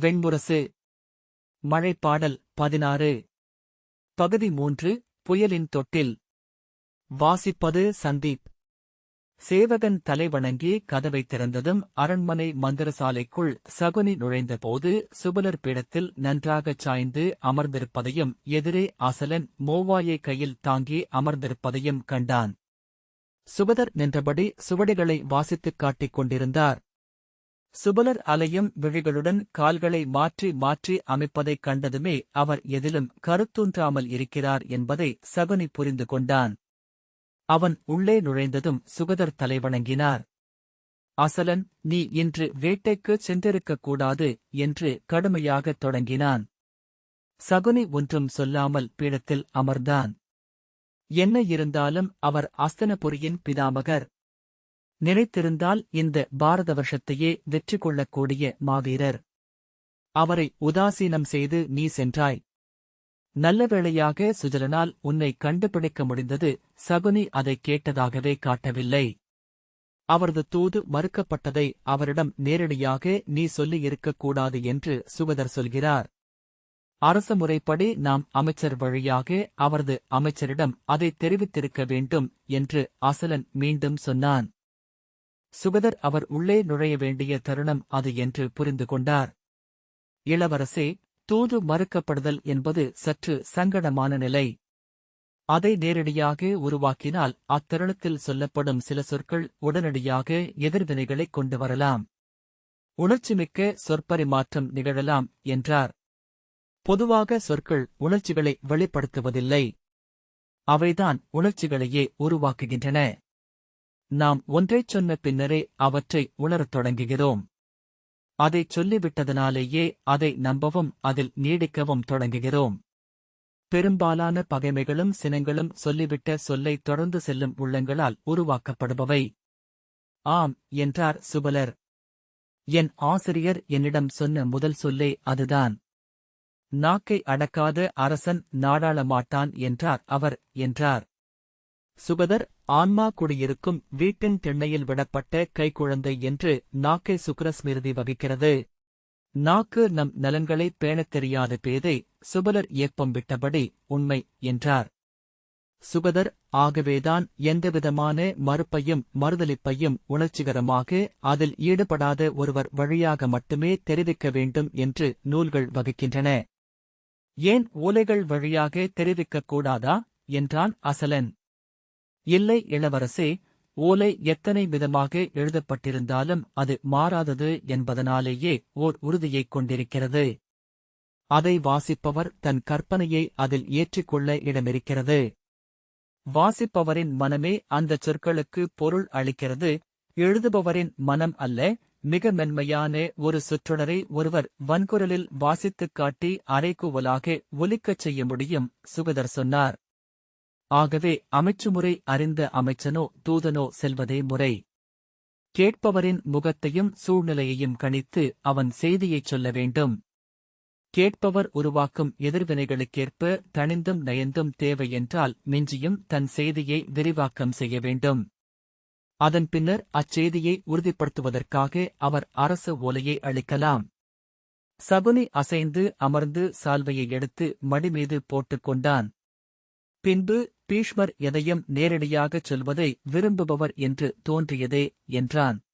வெண்முரசு. மழைப்பாடல் பதினாறு. பகுதி மூன்று புயலின் தொட்டில். வாசிப்பது சந்தீப். சேவகன் தலைவணங்கி கதவை திறந்ததும் அரண்மனை மந்திரசாலைக்குள் சகுனி நுழைந்தபோது சுபலர் பீடத்தில் நன்றாகச் சாய்ந்து அமர்ந்திருப்பதையும் எதிரே அசலன் மோவாயை கையில் தாங்கி அமர்ந்திருப்பதையும் கண்டான். சுபதர் நின்றபடி சுவடிகளை வாசித்துக் காட்டிக் கொண்டிருந்தார். சுபலர் அலையும் விழிகளுடன் கால்களை மாற்றி மாற்றி அமைப்பதைக் கண்டதுமே அவர் எதிலும் கருத்தூன்றாமல் இருக்கிறார் என்பதை சகுனி புரிந்து கொண்டான். அவன் உள்ளே நுழைந்ததும் சுகதர் தலைவணங்கினார் அசலன் நீ இன்று வேட்டைக்குச் சென்றிருக்கக் கூடாது என்று கடுமையாகத் தொடங்கினான். சகுனி ஒன்றும் சொல்லாமல் பீடத்தில் அமர்ந்தான். என்ன இருந்தாலும் அவர் அஸ்தனபுரியின் பிதாமகர் நினைத்திருந்தால் இந்த பாரத வருஷத்தையே வெற்றி கொள்ளக்கூடிய மாவீரர். அவரை உதாசீனம் செய்து நீ சென்றாய். நல்ல வேளையாக சுஜலனால் உன்னை கண்டுபிடிக்க முடிந்தது சகுனி அதை கேட்டதாகவே காட்டவில்லை. அவரது தூது மறுக்கப்பட்டதை அவரிடம் நேரடியாக நீ சொல்லியிருக்கக்கூடாது என்று சுகதர் சொல்கிறார். அரச முறைப்படி நாம் அமைச்சர் வழியாக அவரது அமைச்சரிடம் அதை தெரிவித்திருக்க வேண்டும் என்று அசலன் மீண்டும் சொன்னான். சுகதர் அவர் உள்ளே நுழைய வேண்டிய தருணம் அது என்று புரிந்து கொண்டார். இளவரசே தூது மறுக்கப்படுதல் என்பது சற்று சங்கடமான நிலை. அதை நேரடியாக உருவாக்கினால் அத்தருணத்தில் சொல்லப்படும் சில சொற்கள் உடனடியாக எதிர்வினைகளைக் கொண்டு வரலாம். உணர்ச்சிமிக்க சொற்பரிமாற்றம் நிகழலாம் என்றார். பொதுவாக சொற்கள் உணர்ச்சிகளை வெளிப்படுத்துவதில்லை. அவைதான் உணர்ச்சிகளையே உருவாக்குகின்றன. நாம் ஒன்றைச் சொன்ன பின்னரே அவற்றை உணரத் தொடங்குகிறோம். அதைச் சொல்லிவிட்டதனாலேயே அதை நம்பவும் அதில் நீடிக்கவும் தொடங்குகிறோம். பெரும்பாலான பகைமைகளும் சினங்களும் சொல்லிவிட்ட சொல்லை தொடர்ந்து செல்லும் உள்ளங்களால் உருவாக்கப்படுபவை. ஆம் என்றார் சுபலர். என் ஆசிரியர் என்னிடம் சொன்ன முதல் சொல்லே அதுதான். நாக்கை அடக்காத அரசன் நாடாளமாட்டான் என்றார் அவர் என்றார். சுகதர் ஆன்மா குடியிருக்கும் வீட்டின் திண்ணையில் விடப்பட்ட கைக்குழந்தை என்று நாக்கை சுக்ரஸ்மிருதி வகிக்கிறது. நாக்கு நம் நலன்களை பேணத் தெரியாத பேதை சுபலர் ஏப்பம் விட்டபடி உண்மை என்றார். சுகதர் ஆகவேதான் எந்தவிதமான மறுப்பையும் மறுதலிப்பையும் உணர்ச்சிகரமாக அதில் ஈடுபடாத ஒருவர் வழியாக மட்டுமே தெரிவிக்க வேண்டும் என்று நூல்கள் வகிக்கின்றன. ஏன் ஓலைகள் வழியாக தெரிவிக்கக் கூடாதா? என்றான் அசலன். இல்லை இளவரசே ஓலை எத்தனை விதமாக எழுதப்பட்டிருந்தாலும் அது மாறாதது என்பதனாலேயே ஓர் உறுதியைக் கொண்டிருக்கிறது. அதை வாசிப்பவர் தன் கற்பனையை அதில் ஏற்றிக்கொள்ள இடமிருக்கிறது. வாசிப்பவரின் மனமே அந்தச் சொற்களுக்கு பொருள் அளிக்கிறது. எழுதுபவரின் மனம் அல்ல மிக மென்மையான ஒரு சுற்றொடரை ஒருவர் வன்குரலில் வாசித்துக் காட்டி அரைக்குவலாக ஒலிக்கச் செய்ய முடியும் சுகதர் சொன்னார். ஆகவே அமைச்சுமுறை அறிந்த அமைச்சனோ தூதனோ செல்வதே முறை. கேட்பவரின் முகத்தையும் சூழ்நிலையையும் கணித்து அவன் செய்தியைச் சொல்ல வேண்டும். கேட்பவர் உருவாக்கும் எதிர்வினைகளுக்கேற்ப தணிந்தும் நயந்தும் தேவையென்றால் மிஞ்சியும் தன் செய்தியை விரிவாக்கம் செய்ய வேண்டும். அதன் பின்னர் அச்செய்தியை உறுதிப்படுத்துவதற்காக அவர் அரச ஓலையை அளிக்கலாம் சகுனி அசைந்து அமர்ந்து சால்வையை எடுத்து மடிமீது போட்டுக் கொண்டான். பின்பு பீஷ்மர் எதையும் நேரடியாகச் சொல்வதை விரும்புபவர் என்று தோன்றியதே என்றான்.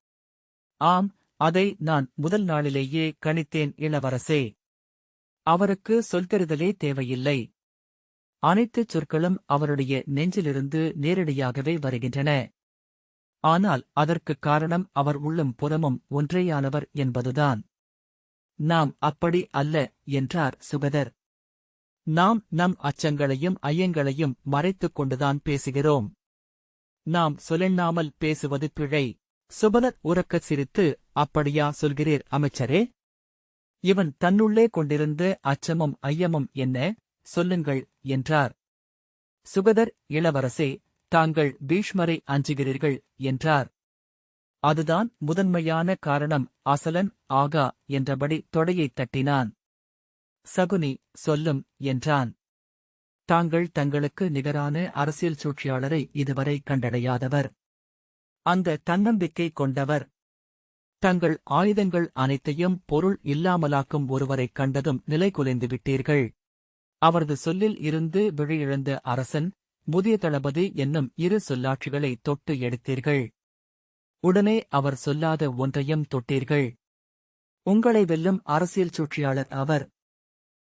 ஆம் அதை நான் முதல் நாளிலேயே கணித்தேன் இளவரசே. அவருக்கு சொல்தெரிதலே தேவையில்லை. அனைத்துச் சொற்களும் அவருடைய நெஞ்சிலிருந்து நேரடியாகவே வருகின்றன. ஆனால் அதற்குக் காரணம் அவர் உள்ளும் புறமும் ஒன்றேயானவர் என்பதுதான். நாம் அப்படி அல்ல என்றார் சுகதர் நாம் நம் அச்சங்களையும் ஐயங்களையும் மறைத்துக் கொண்டுதான் பேசுகிறோம். நாம் சொல்லெண்ணாமல் பேசுவது பிழை. சுபலர் உறக்கச் சிரித்து அப்படியா சொல்கிறீர் அமைச்சரே? இவன் தன்னுள்ளே கொண்டிருந்த அச்சமும் ஐயமும் என்ன? சொல்லுங்கள் என்றார். சுகதர் இளவரசே தாங்கள் பீஷ்மரை அஞ்சுகிறீர்கள் என்றார். அதுதான் முதன்மையான காரணம் அசலன் ஆகா என்றபடி தொடையைத் தட்டினான். சகுனி சொல்லும் என்றான். தாங்கள் தங்களுக்கு நிகரான அரசியல் சூழ்ச்சியாளரை இதுவரை கண்டடையாதவர். அந்த தன்னம்பிக்கை கொண்டவர். தங்கள் ஆயுதங்கள் அனைத்தையும் பொருள் இல்லாமலாக்கும் ஒருவரைக் கண்டதும் நிலைகுலைந்து விட்டீர்கள். அவரது சொல்லில் இருந்து விழியிழந்த அரசன் முதிய தளபதி என்னும் இரு சொல்லாட்சிகளை தொட்டு எடுத்தீர்கள். உடனே அவர் சொல்லாத ஒன்றையும் தொட்டீர்கள். உங்களை வெல்லும் அரசியல் சூழ்ச்சியாளர் அவர்.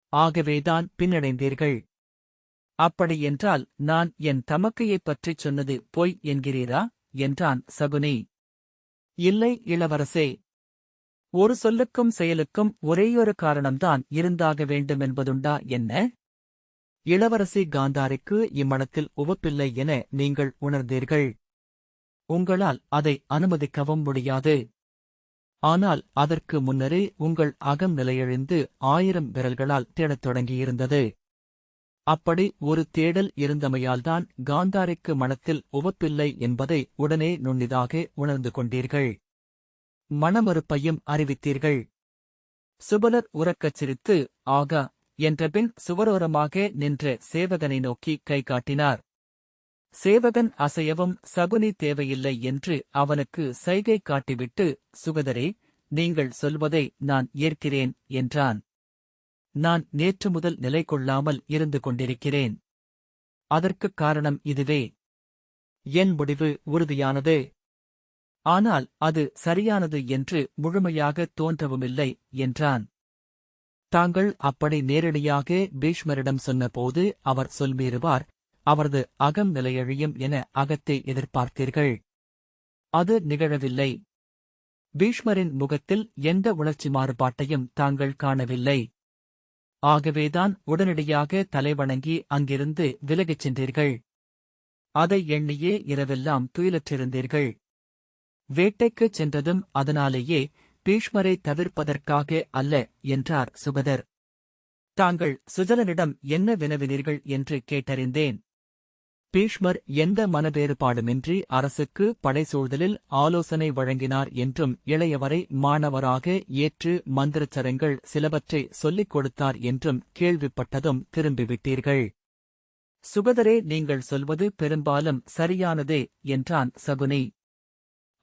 ஆகவேதான் பின்னடைந்தீர்கள். அப்படியென்றால் நான் என் தமக்கையைப் பற்றிச் சொன்னது பொய் என்கிறீரா? என்றான் சகுனி. இல்லை இளவரசே. ஒரு சொல்லுக்கும் செயலுக்கும் ஒரேயொரு காரணம்தான் இருந்தாக வேண்டுமென்பதுண்டா என்ன? இளவரசி காந்தாரிக்கு இம்மனத்தில் உவப்பில்லை என நீங்கள் உணர்ந்தீர்கள். உங்களால் அதை அனுமதிக்கவும் முடியாது. ஆனால் அதற்கு முன்னரே உங்கள் அகம் நிலையழிந்து ஆயிரம் விரல்களால் தேடத் தொடங்கியிருந்தது. அப்படி ஒரு தேடல் இருந்தமையால்தான் காந்தாரிக்கு மனத்தில் உவப்பில்லை என்பதை உடனே நுண்ணிதாக உணர்ந்து கொண்டீர்கள். மனமறுப்பையும் அறிவித்தீர்கள். சுபலர் உறக்கச் சிரித்து ஆகா என்றபின் சுவரோரமாக நின்ற சேவகனை நோக்கி கை காட்டினார். சேவகன் அசையவும் சகுனி தேவையில்லை என்று அவனுக்கு சைகை காட்டிவிட்டு சுகதரே நீங்கள் சொல்வதை நான் ஏற்கிறேன் என்றான். நான் நேற்று முதல் நிலை கொள்ளாமல் இருந்து கொண்டிருக்கிறேன். அதற்குக் காரணம் இதுவே. என் முடிவு உறுதியானது. ஆனால் அது சரியானது என்று முழுமையாக தோன்றவுமில்லை என்றான். தாங்கள் அப்படி நேரடியாக பீஷ்மரிடம் சொன்னபோது அவர் சொல்மீறுவார் அவரது அகம் நிலையழியும் என அகத்தை எதிர்பார்த்தீர்கள். அது நிகழவில்லை. பீஷ்மரின் முகத்தில் எந்த உணர்ச்சி மாறுபாட்டையும் தாங்கள் காணவில்லை. ஆகவேதான் உடனடியாக தலைவணங்கி அங்கிருந்து விலகிச் சென்றீர்கள். அதை எண்ணியே இரவெல்லாம் துயிலற்றிருந்தீர்கள். வேட்டைக்குச் சென்றதும் அதனாலேயே பீஷ்மரை தவிர்ப்பதற்காக அல்ல என்றார் சுபதர். தாங்கள் சுஜலனிடம் என்ன வினவினீர்கள் என்று கேட்டறிந்தேன். பீஷ்மர் எந்த மனவேறுபாடுமின்றி அரசுக்கு படைசூழ்தலில் ஆலோசனை வழங்கினார் என்றும் இளையவரை மாணவராக ஏற்று மந்திரச்சரங்கள் சிலவற்றை சொல்லிக் கொடுத்தார் என்றும் கேள்விப்பட்டதும் திரும்பிவிட்டீர்கள். சுகதரே நீங்கள் சொல்வது பெரும்பாலும் சரியானதே என்றான் சகுனி.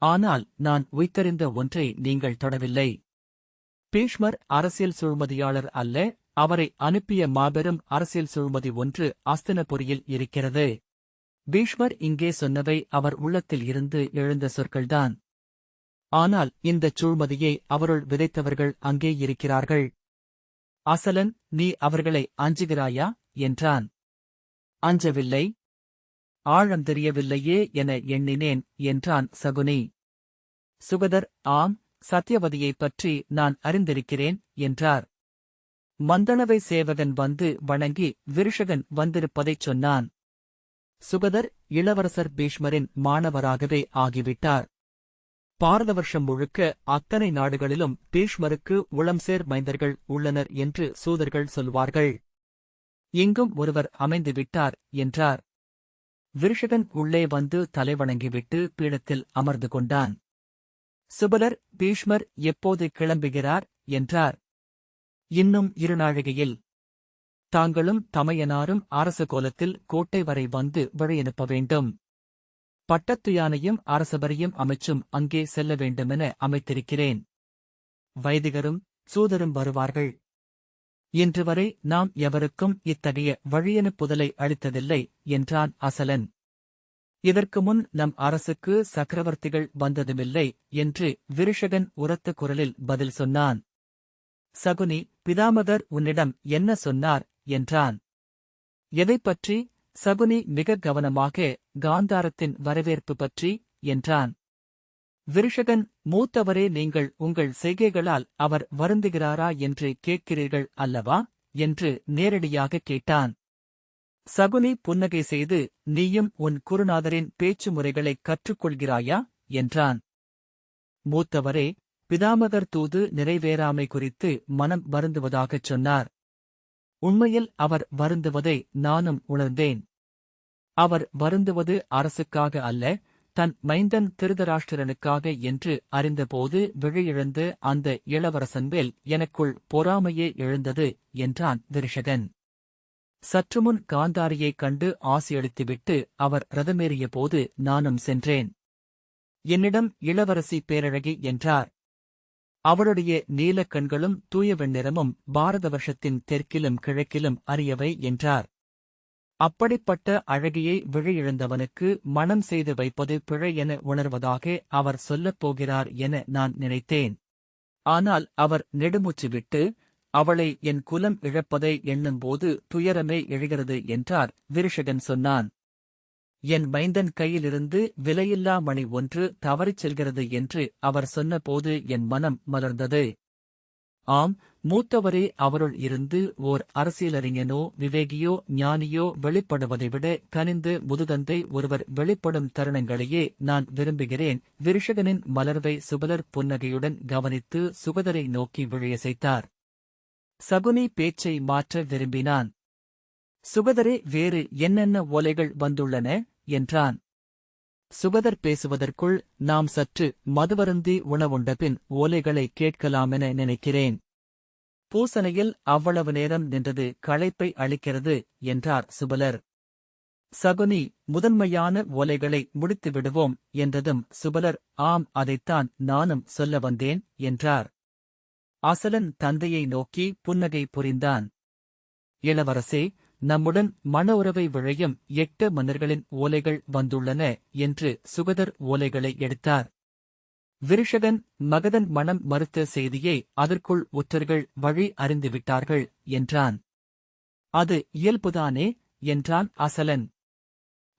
ஆனால் நான் உய்தறிந்த ஒன்றை நீங்கள் தொடவில்லை. பீஷ்மர் அரசியல் சூழ்மதியாளர் அல்ல அவரை அனுப்பிய மாபெரும் அரசியல் சூழ்மதி ஒன்று அஸ்தினபுரியில் இருக்கிறது. பீஷ்மர் இங்கே சொன்னவை அவர் உள்ளத்தில் இருந்து எழுந்த சொற்கள்தான். ஆனால் இந்தச் சூழ்மதியை அவருள் விதைத்தவர்கள் அங்கே இருக்கிறார்கள். அசலன் நீ அவர்களை அஞ்சுகிறாயா? என்றான். அஞ்சவில்லை. ஆழம் தெரியவில்லையே என எண்ணினேன் என்றான் சகுனி. சுகதர் ஆம் சத்யவதியைப் பற்றி நான் அறிந்திருக்கிறேன் என்றார். மந்தளவை சேவகன் வந்து வணங்கி விருஷகன் வந்திருப்பதைச் சொன்னான். சுகதர் இளவரசர் பீஷ்மரின் மாணவராகவே ஆகிவிட்டார். பாரத வருஷம் முழுக்க அத்தனை நாடுகளிலும் பீஷ்மருக்கு உளம்சேர் மைந்தர்கள் உள்ளனர் என்று சூதர்கள் சொல்வார்கள். இங்கும் ஒருவர் அமைந்துவிட்டார் என்றார். விருஷகன் உள்ளே வந்து தலைவணங்கிவிட்டு பீடத்தில் அமர்ந்து கொண்டான். சுபலர் பீஷ்மர் எப்போது கிளம்புகிறார்? என்றார். இன்னும் இருநாழிகையில் தாங்களும் தமையனாரும் அரச கோலத்தில் கோட்டை வரை வந்து வழியனுப்ப வேண்டும். பட்டத்து யானையும் அரசபரியும் அமைச்சும் அங்கே செல்ல வேண்டுமென அமைத்திருக்கிறேன். வைதிகரும் சூதரும் வருவார்கள். இன்று வரை நாம் எவருக்கும் இத்தகைய வழியனுப்புதலை அளித்ததில்லை என்றான் அசலன். இதற்கு முன் நம் அரசுக்கு சக்கரவர்த்திகள் வந்ததுமில்லை என்று விருஷகன் உரத்த குரலில் பதில் சொன்னான். சகுனி பிதாமகர் உன்னிடம் என்ன சொன்னார்? என்றான். எதைப் பற்றி சகுனி மிக கவனமாக காந்தாரத்தின் வரவேற்பு பற்றி என்றான். விருஷகன் மூத்தவரே நீங்கள் உங்கள் செய்கைகளால் அவர் வருந்துகிறாரா என்று கேட்கிறீர்கள் அல்லவா? என்று நேரடியாக கேட்டான். சகுனி புன்னகை செய்து நீயும் உன் குருநாதரின் பேச்சு முறைகளைக் கற்றுக்கொள்கிறாயா? என்றான். மூத்தவரே பிதாமகர் தூது நிறைவேறாமை குறித்து மனம் வருந்துவதாகச் சொன்னார். உண்மையில் அவர் வருந்துவதை நானும் உணர்ந்தேன். அவர் வருந்துவது அரசுக்காக அல்ல தன் மைந்தன் திருதராஷ்டிரனுக்காக என்று அறிந்தபோது விழியிழந்து அந்த இளவரசன் மேல் எனக்குள் பொறாமையே எழுந்தது என்றான் விருஷகன் சற்றுமுன் காந்தாரியைக் கண்டு ஆசியளித்துவிட்டு அவர் ரதமேறிய போது நானும் சென்றேன். என்னிடம் இளவரசி பேரழகி என்றார். அவளுடைய நீலக் கண்களும் தூய வெண்ணிறமும் பாரத வருஷத்தின் தெற்கிலும் கிழக்கிலும் அறியவை என்றார். அப்படிப்பட்ட அழகியை விழையிழந்தவனுக்கு மனம் செய்து வைப்பது பிழை என உணர்வதாக அவர் சொல்லப் போகிறார் என நான் நினைத்தேன். ஆனால் அவர் நெடுமூச்சு விட்டு அவளை என் குலம் இழப்பதை எண்ணும்போது துயரமே எழுகிறது என்றார். விருஷகன் சொன்னான். என் மைந்தன் கையிலிருந்து விலையில்லா மணி ஒன்று தவறிச் செல்கிறது என்று அவர் சொன்னபோது என் மனம் மலர்ந்தது. ஆம் மூத்தவரே அவருள் இருந்து ஓர் அரசியலறிஞனோ விவேகியோ ஞானியோ வெளிப்படுவதை விட கனிந்து முதுதந்தை ஒருவர் வெளிப்படும் தருணங்களையே நான் விரும்புகிறேன். விருஷகனின் மலர்வை சுபலர் புன்னகையுடன் கவனித்து சுகதரை நோக்கி விழியசைத்தார். சகுனி பேச்சை மாற்ற விரும்பினான். சுகதரே வேறு என்னென்ன ஓலைகள் வந்துள்ளன? என்றான். சுபதர் பேசுவதற்குள் நாம் சற்று மதுவருந்தி உணவுண்டபின் ஓலைகளை கேட்கலாமென நினைக்கிறேன். பூசணையில் அவ்வளவு நேரம் நின்றது களைப்பை அளிக்கிறது என்றார் சுபலர். சகுனி முதன்மையான ஓலைகளை முடித்து விடுவோம் என்றதும் சுபலர் ஆம் அதைத்தான் நானும் சொல்ல வந்தேன் என்றார். அசலன் தந்தையை நோக்கி புன்னகை புரிந்தான். இளவரசே நம்முடன் மன உறவை விழையும் எட்டு மன்னர்களின் ஓலைகள் வந்துள்ளன என்று சுகதர் ஓலைகளை எடுத்தார். விருஷகன் மகதன் மனம் மறுத்த செய்தியை அதற்குள் ஒற்றர்கள் வழி அறிந்துவிட்டார்கள் என்றான். அது இயல்புதானே என்றான் அசலன்.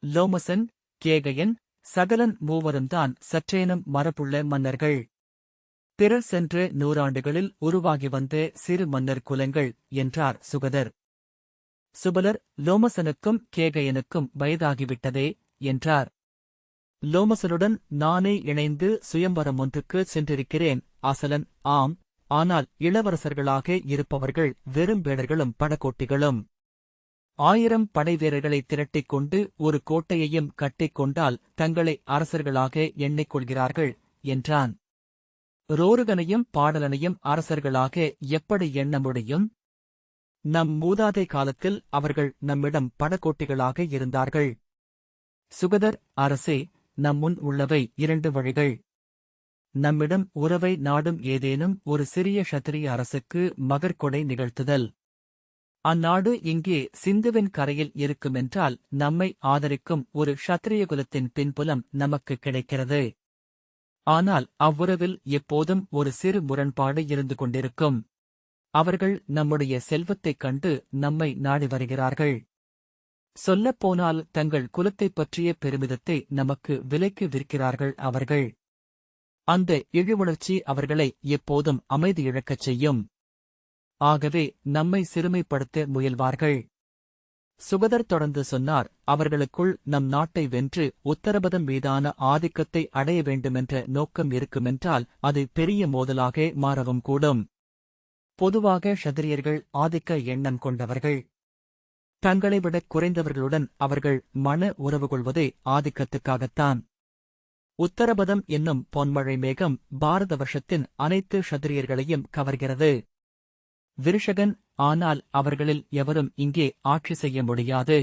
லோமசன் கேகயன் சகலன் மூவரும்தான் சற்றேனும் மரபுள்ள மன்னர்கள். பிறர் சென்ற நூறாண்டுகளில் உருவாகி வந்த சிறு மன்னர் குலங்கள் என்றார் சுகதர். சுபலர் லோமசனுக்கும் கேகயனுக்கும் வயதாகிவிட்டதே என்றார். லோமசனுடன் நானே இணைந்து சுயம்பரம் ஒன்றுக்கு சென்றிருக்கிறேன் அசலன் ஆம் ஆனால் இளவரசர்களாக இருப்பவர்கள் வெறும் வேடர்களும் படக்கோட்டிகளும். ஆயிரம் படைவீரர்களை திரட்டிக் கொண்டு ஒரு கோட்டையையும் கட்டிக்கொண்டால் தங்களை அரசர்களாக எண்ணிக்கொள்கிறார்கள் என்றான். ரோருகனையும் பாடலனையும் அரசர்களாக எப்படி எண்ண முடியும்? நம் மூதாதை காலத்தில் அவர்கள் நம்மிடம் படக்கோட்டிகளாக இருந்தார்கள். சுகதர் அரசே நம் முன் உள்ளவை இரண்டு வழிகள். நம்மிடம் உறவை நாடும் ஏதேனும் ஒரு சிறிய ஷத்திரிய அரசுக்கு மகர்கொடை நிகழ்த்துதல். அந்நாடு இங்கே சிந்துவின் கரையில் இருக்குமென்றால் நம்மை ஆதரிக்கும் ஒரு ஷத்திரிய குலத்தின் பின்புலம் நமக்கு கிடைக்கிறது. ஆனால் அவ்வுறவில் எப்போதும் ஒரு சிறு முரண்பாடு இருந்து கொண்டிருக்கும். அவர்கள் நம்முடைய செல்வத்தைக் கண்டு நம்மை நாடி வருகிறார்கள். சொல்லப்போனால் தங்கள் குலத்தைப் பற்றிய பெருமிதத்தை நமக்கு விலைக்கு விற்கிறார்கள் அவர்கள். அந்த இழிவுணர்ச்சி அவர்களை எப்போதும் அமைதி இழக்கச் செய்யும். ஆகவே நம்மை சிறுமைப்படுத்த முயல்வார்கள். சுகதர் தொடர்ந்து சொன்னார் அவர்களுக்குள் நம் நாட்டை வென்று உத்தரபதம் மீதான ஆதிக்கத்தை அடைய வேண்டுமென்ற நோக்கம் இருக்குமென்றால் அது பெரிய மோதலாக மாறவும் கூடும். பொதுவாக ஷதிரியர்கள் ஆதிக்க எண்ணம் கொண்டவர்கள். தங்களை விட குறைந்தவர்களுடன் அவர்கள் மன உறவு கொள்வதே ஆதிக்கத்துக்காகத்தான். உத்தரபதம் என்னும் பொன்மழை மேகம் பாரத வருஷத்தின் அனைத்து ஷதிரியர்களையும் கவர்கிறது. விருஷகன் ஆனால் அவர்களில் எவரும் இங்கே ஆட்சி செய்ய முடியாது.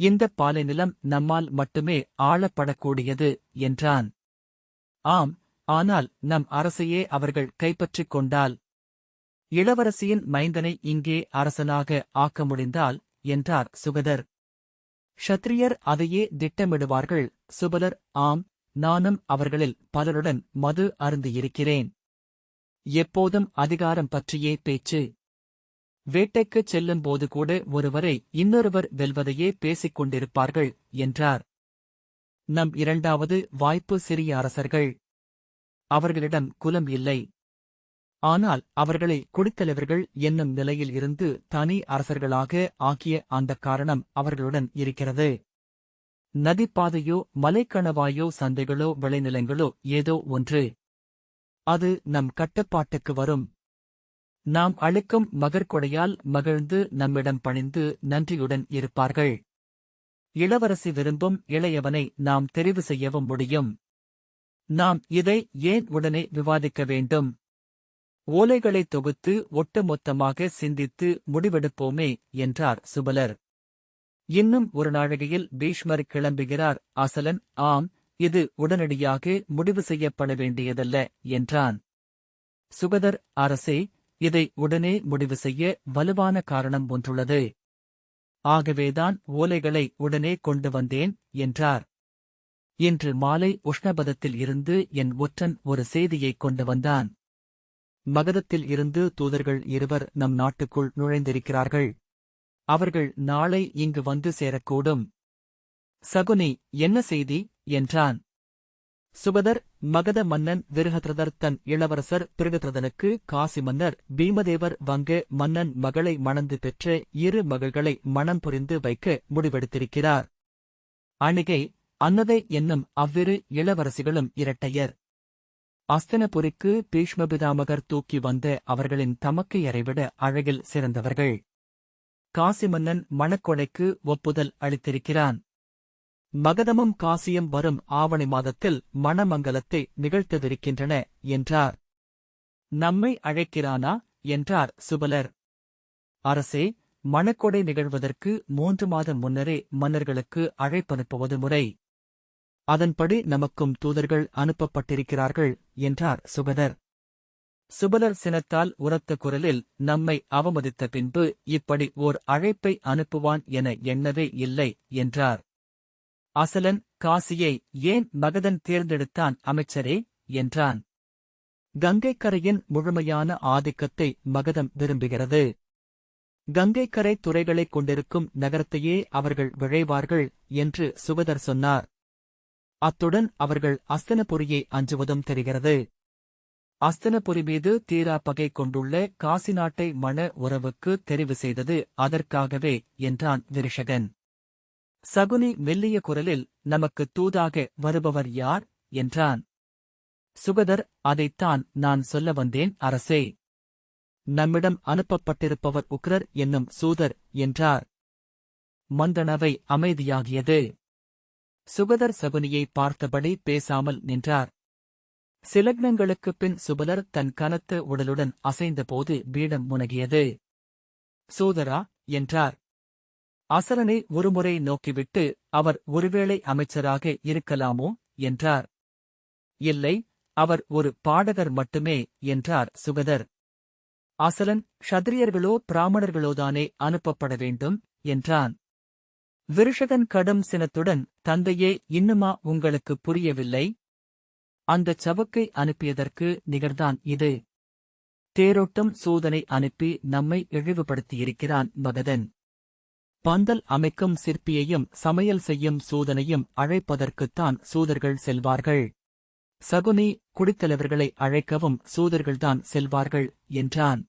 இந்த பாலை நிலம் நம்மால் மட்டுமே ஆளப்படக்கூடியது என்றான். ஆம் ஆனால் நம் அரசையே அவர்கள் கைப்பற்றிக் கொண்டால் இளவரசியின் மைந்தனை இங்கே அரசனாக ஆக்க முடிந்தால் என்றார் சுகதர். ஷத்ரியர் அதையே திட்டமிடுவார்கள். சுபலர் ஆம் நானும் அவர்களில் பலருடன் மது அருந்தியிருக்கிறேன். எப்போதும் அதிகாரம் பற்றியே பேச்சு. வேட்டைக்குச் செல்லும்போது கூட ஒருவரை இன்னொருவர் வெல்வதையே பேசிக் கொண்டிருப்பார்கள் என்றார். நம் இரண்டாவது வாய்ப்பு சிறிய அரசர்கள். அவர்களிடம் குலம் இல்லை. ஆனால் அவர்களை குடித்தலைவர்கள் என்னும் நிலையில் இருந்து தனி அரசர்களாக ஆக்கிய அந்த காரணம் அவர்களுடன் இருக்கிறது. நதிப்பாதையோ மலைக்கணவாயோ சந்தைகளோ விளைநிலங்களோ ஏதோ ஒன்று. அது நம் கட்டுப்பாட்டுக்கு வரும். நாம் அளிக்கும் மகர்கொடையால் மகிழ்ந்து நம்மிடம் பணிந்து நன்றியுடன் இருப்பார்கள். இளவரசி விரும்பும் இளையவனை நாம் தெரிவு செய்யவும் முடியும். நாம் இதை ஏன் உடனே விவாதிக்க வேண்டும்? ஓலைகளை தொகுத்து ஒட்டுமொத்தமாக சிந்தித்து முடிவெடுப்போமே என்றார் சுபலர். இன்னும் ஒரு நாழிகையில் பீஷ்மர் கிளம்புகிறார். அசலன் ஆம் இது உடனடியாக முடிவு செய்யப்பட வேண்டியதல்ல என்றான். சுகதர் அரசே இதை உடனே முடிவு செய்ய வலுவான காரணம் ஒன்றுள்ளது. ஆகவேதான் ஓலைகளை உடனே கொண்டு வந்தேன் என்றார். இன்று மாலை உஷ்ணபதத்தில் இருந்து என் ஒற்றன் ஒரு செய்தியைக் கொண்டு வந்தான். மகதத்தில் இருந்து தூதர்கள் இருவர் நம் நாட்டுக்குள் நுழைந்திருக்கிறார்கள். அவர்கள் நாளை இங்கு வந்து சேரக்கூடும். சகுனி என்ன செய்தி? என்றான். சுபதர் மகத மன்னன் விருகத்ரதர் தன் இளவரசர் பிருகத்ரதனுக்கு காசி மன்னர் பீமதேவர் வங்க மன்னன் மகளை மணந்து பெற்ற இரு மகள்களை மணம் புரிந்து வைக்க முடிவெடுத்திருக்கிறார். அணிகை அன்னதை என்னும் அவ்விரு இளவரசிகளும் இரட்டையர். அஸ்தனபுரிக்கு பீஷ்மபிதாமகர் தூக்கி வந்த அவர்களின் தமக்கையரை விட அழகில் சிறந்தவர்கள். காசி மன்னன் மணக்கொடைக்கு ஒப்புதல் அளித்திருக்கிறான். மகதமும் காசியும் வரும் ஆவணி மாதத்தில் மணமங்கலத்தை நிகழ்த்தவிருக்கின்றன என்றார். நம்மை அழைக்கிறானா என்றார் சுபலர். அரசே மணக்கொடை நிகழ்வதற்கு மூன்று மாதம் முன்னரே மன்னர்களுக்கு அழைப்பனுப்புவது முறை. அதன்படி நமக்கும் தூதர்கள் அனுப்பப்பட்டிருக்கிறார்கள் என்றார் சுபதர். சுபலர் சினத்தால் உரத்த குரலில் நம்மை அவமதித்த பின்பு இப்படி ஓர் அழைப்பை அனுப்புவான் என எண்ணவே இல்லை என்றார். அசலன் காசியை ஏன் மகதன் தேர்ந்தெடுத்தான் அமைச்சரே? என்றான். கங்கைக்கரையின் முழுமையான ஆதிக்கத்தை மகதம் விரும்புகிறது. கங்கைக்கரை துறைகளைக் கொண்டிருக்கும் நகரத்தையே அவர்கள் விழைவார்கள் என்று சுபதர் சொன்னார். அத்துடன் அவர்கள் அஸ்தனபுரியை அஞ்சுவதும் தெரிகிறது. அஸ்தனபுரி மீது தீரா பகை கொண்டுள்ள காசி நாட்டை மண உறவுக்கு தெரிவு செய்தது அதற்காகவே என்றான் விரிஷகன். சகுனி மெல்லிய குரலில் நமக்கு தூதாக வருபவர் யார்? என்றான். சுகதர் அதைத்தான் நான் சொல்ல வந்தேன் அரசே. நம்மிடம் அனுப்பப்பட்டிருப்பவர் உக்ரர் என்னும் சூதர் என்றார். மந்தனவை அமைதியாகியது. சுகதர் சகுனியை பார்த்தபடி பேசாமல் நின்றார். சிலக்னங்களுக்குப் பின் சுபலர் தன் கனத்த உடலுடன் அசைந்தபோது பீடம் முனகியது. சோதரா என்றார். அசரனை ஒருமுறை நோக்கிவிட்டு அவர் ஒருவேளை அமைச்சராக இருக்கலாமோ? என்றார். இல்லை அவர் ஒரு பாடகர் மட்டுமே என்றார் சுகதர் அசலன் ஷத்திரியர்களோ பிராமணர்களோதானே அனுப்பப்பட வேண்டும்? என்றான். விருஷகன் கடும் சினத்துடன் தந்தையே இன்னுமா உங்களுக்கு புரியவில்லை? அந்தச் சவக்கை அனுப்பியதற்கு நிகர்தான் இது. தேரோட்டம் சூதனை அனுப்பி நம்மை இழிவுபடுத்தியிருக்கிறான் மகதன். பந்தல் அமைக்கும் சிற்பியையும் சமையல் செய்யும் சூதனையும் அழைப்பதற்குத்தான் சூதர்கள் செல்வார்கள். சகுனி குடித்தலைவர்களை அழைக்கவும் சூதர்கள்தான் செல்வார்கள் என்றான்.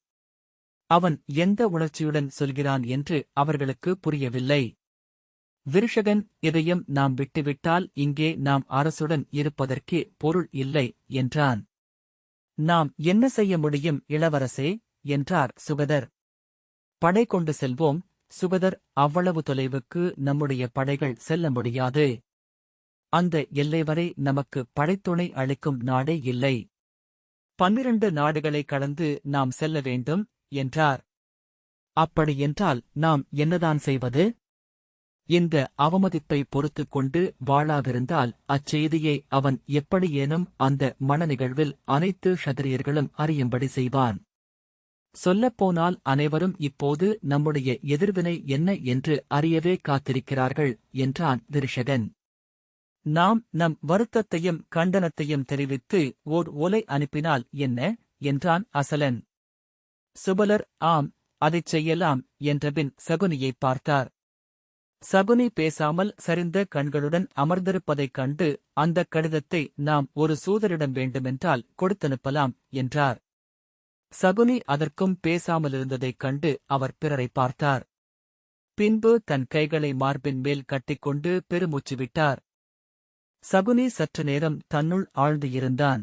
அவன் எந்த உணர்ச்சியுடன் சொல்கிறான் என்று அவர்களுக்கு புரியவில்லை. விருஷகன் இதையும் நாம் விட்டுவிட்டால் இங்கே நாம் அரசுடன் இருப்பதற்கே பொருள் இல்லை என்றான். நாம் என்ன செய்ய முடியும் இளவரசே? என்றார் சுகதர் படை கொண்டு செல்வோம். சுகதர் அவ்வளவு தொலைவுக்கு நம்முடைய படைகள் செல்ல முடியாது. அந்த எல்லை வரை நமக்கு படைத்துணை அளிக்கும் நாடே இல்லை. பன்னிரண்டு நாடுகளை கடந்து நாம் செல்ல வேண்டும் என்றார். அப்படியென்றால் நாம் என்னதான் செய்வது? இந்த அவமதிப்பை பொறுத்துக் கொண்டு வாழாதிருந்தால் அச்செய்தியை அவன் எப்படியேனும் அந்த மன நிகழ்வில் அனைத்து ஷத்திரியர்களும் அறியும்படி செய்வான். சொல்லப்போனால் அனைவரும் இப்போது நம்முடைய எதிர்வினை என்ன என்று அறியவே காத்திருக்கிறார்கள் என்றான் திருஷகன். நாம் நம் வருத்தத்தையும் கண்டனத்தையும் தெரிவித்து ஓர் ஓலை அனுப்பினால் என்ன என்றான் அசலன். சுபலர் ஆம் அதைச் செய்யலாம் என்றபின் சகுனியைப் பார்த்தார். சகுனி பேசாமல் சரிந்த கண்களுடன் அமர்ந்திருப்பதைக் கண்டு அந்தக் கடிதத்தை நாம் ஒரு சூதரிடம் வேண்டுமென்றால் கொடுத்தனுப்பலாம் என்றார். சகுனி அதற்கும் பேசாமலிருந்ததைக் கண்டு அவர் பிறரை பார்த்தார். பின்பு தன் கைகளை மார்பின் மேல் கட்டிக்கொண்டு பெருமூச்சு விட்டார். சகுனி சற்று நேரம் தன்னுள் ஆழ்ந்து இருந்தான்.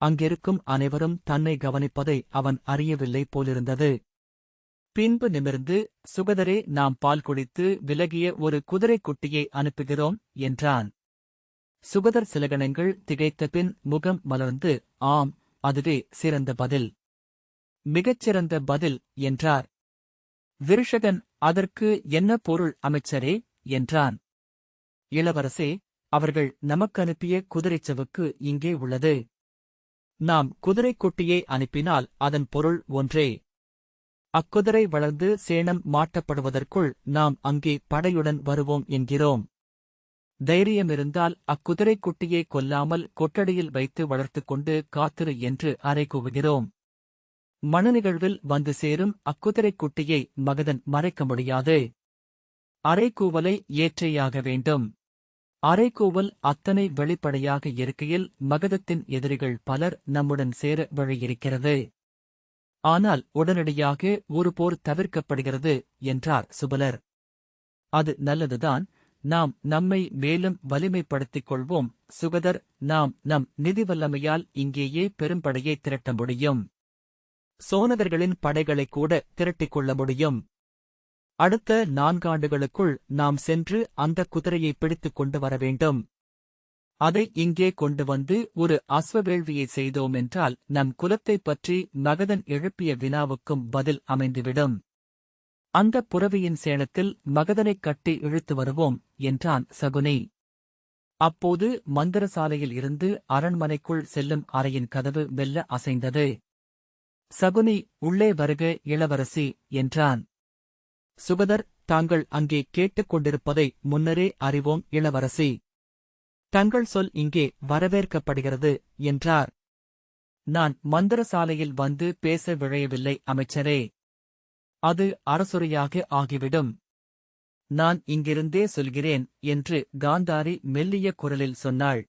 அங்கிருக்கும் அனைவரும் தன்னை கவனிப்பதை அவன் அறியவில்லை போலிருந்தது. பின்பு நிமிர்ந்து சுகதரே நாம் பால் குடித்து விலகிய ஒரு குதிரைக்குட்டியை அனுப்புகிறோம் என்றான். சுகதர் சிலகணங்கள் திகைத்த பின் முகம் மலர்ந்து ஆம் அதுவே சிறந்த பதில். மிகச்சிறந்த பதில் என்றார். விருஷகன் அதற்கு என்ன பொருள் அமைச்சரே? என்றான். இளவரசே அவர்கள் நமக்கு அனுப்பிய குதிரைச்சவுக்கு இங்கே உள்ளது. நாம் குதிரைக்குட்டியை அனுப்பினால் அதன் பொருள் ஒன்றே. அக்குதிரை வளர்ந்து சேணம் மாட்டப்படுவதற்குள் நாம் அங்கே படையுடன் வருவோம் என்கிறோம். தைரியமிருந்தால் அக்குதிரைக்குட்டியை கொல்லாமல் கொட்டடியில் வைத்து வளர்த்துக் கொண்டு காத்திரு என்று அறை கூவுகிறோம். மனநிகழ்வில் வந்து சேரும் அக்குதிரைக்குட்டியை மகதன் மறைக்க முடியாது. அரைக்கூவலை ஏற்றேயாக வேண்டும். அரைக்கூவல் அத்தனை வெளிப்படையாக இருக்கையில் மகதத்தின் எதிரிகள் பலர் நம்முடன் சேர வழியிருக்கிறது. ஆனால் உடனடியாக ஒரு போர் தவிர்க்கப்படுகிறது என்றார் சுபலர். அது நல்லதுதான். நாம் நம்மை மேலும் வலிமைப்படுத்திக் கொள்வோம். சுகதர் நாம் நம் நிதி வல்லமையால் இங்கேயே பெரும்படையை திரட்ட முடியும். சோனகர்களின் படைகளைக் கூட திரட்டிக் கொள்ள முடியும். அடுத்த நான்காண்டுகளுக்குள் நாம் சென்று அந்த குதிரையை பிடித்துக் கொண்டு வர வேண்டும். அதை இங்கே கொண்டு வந்து ஒரு அஸ்வவேள்வியை செய்தோம் என்றால் நம் குலத்தைப் பற்றி மகதன் எழுப்பிய வினாவுக்கும் பதில் அமைந்துவிடும். அந்த புறவியின் சேலத்தில் மகதனைக் கட்டி இழுத்து வருவோம் என்றான் சகுனி. அப்போது மந்திரசாலையில் இருந்து அரண்மனைக்குள் செல்லும் அறையின் கதவு மெல்ல அசைந்தது. சகுனி உள்ளே வருக இளவரசி என்றான். சுகதர் தாங்கள் அங்கே கேட்டுக் கொண்டிருப்பதை முன்னரே அறிவோம் இளவரசி. தங்கள் சொல் இங்கே வரவேற்கப்படுகிறது என்றார். நான் மந்திரசாலையில் வந்து பேச விழையவில்லை அமைச்சரே. அது அரசுரையாக ஆகிவிடும். நான் இங்கிருந்தே சொல்கிறேன் என்று காந்தாரி மெல்லிய குரலில் சொன்னாள்.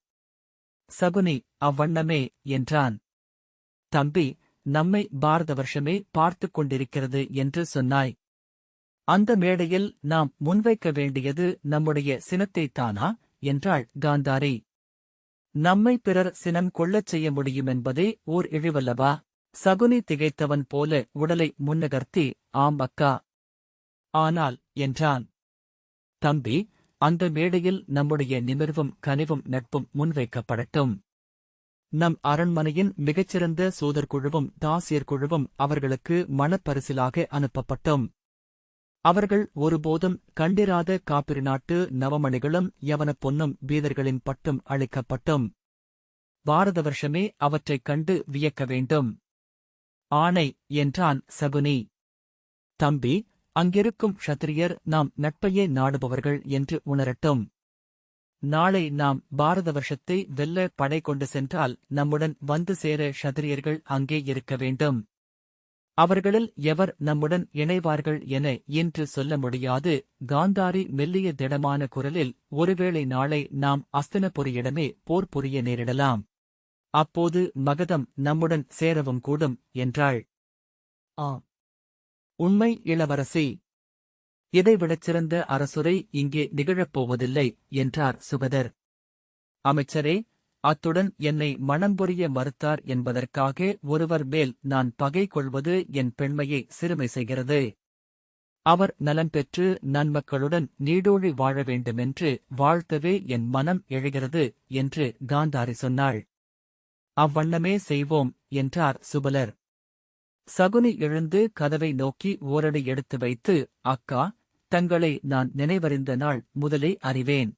சகுனி அவ்வண்ணமே என்றான். தம்பி நம்மை பாரத வருஷமே பார்த்துக் கொண்டிருக்கிறது என்று சொன்னாய். அந்த மேடையில் நாம் முன்வைக்க வேண்டியது நம்முடைய சினத்தைத்தானா? என்றாள் காந்தாரி. நம்மை பிறர் சினம் கொள்ளச் செய்ய முடியும் என்பதே ஓர் இழிவல்லவா? சகுனி திகைத்தவன் போல உடலை முன்னகர்த்தி ஆம் அக்கா. ஆனால் என்றான். தம்பி அந்த மேடையில் நம்முடைய நிமிர்வும் கனிவும் நட்பும் முன்வைக்கப்படட்டும். நம் அரண்மனையின் மிகச்சிறந்த சோதர்குழுவும் தாசியர் குழுவும் அவர்களுக்கு மனப்பரிசிலாக அனுப்பப்பட்டோம். அவர்கள் ஒருபோதும் கண்டிராத காப்பிரி நாட்டு நவமணிகளும் யவனப் பொன்னும் பீதர்களின் பட்டும் அளிக்கப்பட்டும் பாரத வருஷமே அவற்றைக் கண்டு வியக்க வேண்டும். ஆணை என்றான் சகுனி. தம்பி அங்கிருக்கும் ஷத்திரியர் நாம் நட்பையே நாடுபவர்கள் என்று உணரட்டும். நாளை நாம் பாரத வருஷத்தை வெல்ல படை கொண்டு சென்றால் நம்முடன் வந்து சேர ஷத்திரியர்கள் அங்கே இருக்க வேண்டும். அவர்களில் எவர் நம்முடன் இணைவார்கள் என இன்று சொல்ல முடியாது. காந்தாரி மெல்லிய திடமான குரலில் ஒருவேளை நாளை நாம் அஸ்தனபுரியிடமே போர் புரிய நேரிடலாம். அப்போது மகதம் நம்முடன் சேரவும் கூடும் என்றாள். ஆ உண்மை இளவரசி இதைவிடச் சிறந்த அரசுரை இங்கே நிகழப்போவதில்லை என்றார் சுபதர். அமைச்சரே அத்துடன் என்னை மனம் புரிய மறுத்தார் என்பதற்காக ஒருவர் மேல் நான் பகை கொள்வது என் பெண்மையை சிறுமை செய்கிறது. அவர் நலம் பெற்று நன்மக்களுடன் நீடோழி வாழ வேண்டுமென்று வாழ்த்தவே என் மனம் எழுகிறது என்று காந்தாரி சொன்னாள். அவ்வண்ணமே செய்வோம் என்றார் சுபலர். சகுனி எழுந்து கதவை நோக்கி ஓரடி எடுத்து வைத்து அக்கா தங்களை நான் நினைவறிந்த நாள் முதலே அறிவேன்.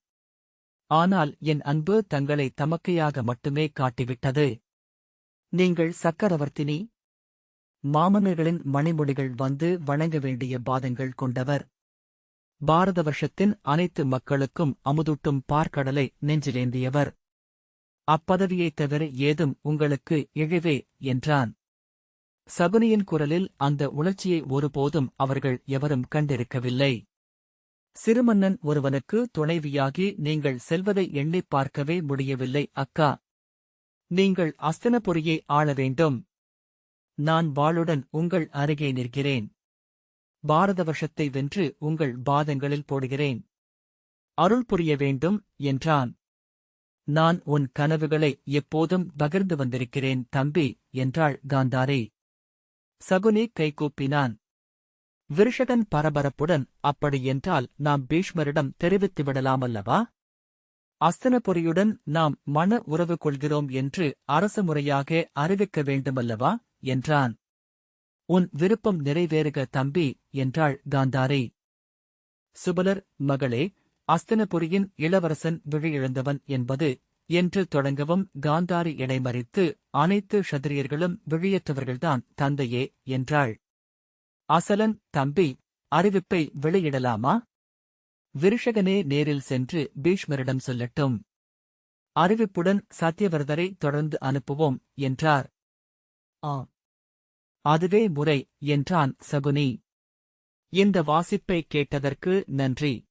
ஆனால் என் அன்பு தங்களை தமக்கையாக மட்டுமே காட்டிவிட்டது. நீங்கள் சக்கரவர்த்தினி. மாமன்னர்களின் மணிமொழிகள் வந்து வணங்க வேண்டிய பாதங்கள் கொண்டவர். பாரத வருஷத்தின் அனைத்து மக்களுக்கும் அமுதூட்டும் பார்க்கடலை நெஞ்சிலேந்தியவர். அப்பதவியைத் தவிர ஏதும் உங்களுக்கு இழிவே என்றான். சகுனியின் குரலில் அந்த உணர்ச்சியை ஒருபோதும் அவர்கள் எவரும் கண்டிருக்கவில்லை. சிறுமன்னன் ஒருவனுக்கு துணைவியாகி நீங்கள் செல்வதை எண்ணிப் பார்க்கவே முடியவில்லை அக்கா. நீங்கள் அஸ்தனபுரியை ஆள வேண்டும். நான் வாளுடன் உங்கள் அருகே நிற்கிறேன். பாரத வருஷத்தை வென்று உங்கள் பாதங்களில் போடுகிறேன். அருள் புரிய வேண்டும் என்றான். நான் உன் கனவுகளை எப்போதும் பகிர்ந்து வந்திருக்கிறேன் தம்பி என்றாள் காந்தாரி. சகுனி கைகூப்பினான். விருஷகன் பரபரப்புடன் அப்படியென்றால் நாம் பீஷ்மரிடம் தெரிவித்து விடலாமல்லவா அஸ்தனபுரியுடன் நாம் மன உறவு கொள்கிறோம் என்று அரசு முறையாக அறிவிக்க வேண்டுமல்லவா என்றான். உன் விருப்பம் நிறைவேறுக தம்பி என்றாள் காந்தாரி. சுபலர் மகளே அஸ்தனபுரியின் இளவரசன் விழியிழந்தவன் என்பது என்று தொடங்கவும் காந்தாரி இடைமறித்து அனைத்து ஷதிரியர்களும் விழியற்றவர்கள்தான் தந்தையே என்றாள். அசலன் தம்பி அறிவிப்பை வெளியிடலாமா? விருஷகனே நேரில் சென்று பீஷ்மரிடம் சொல்லட்டும். அறிவிப்புடன் சத்யவரதரை தொடர்ந்து அனுப்புவோம் என்றார். ஆ அதுவே முறை என்றான் சகுனி. இந்த வாசிப்பை கேட்டதற்கு நன்றி.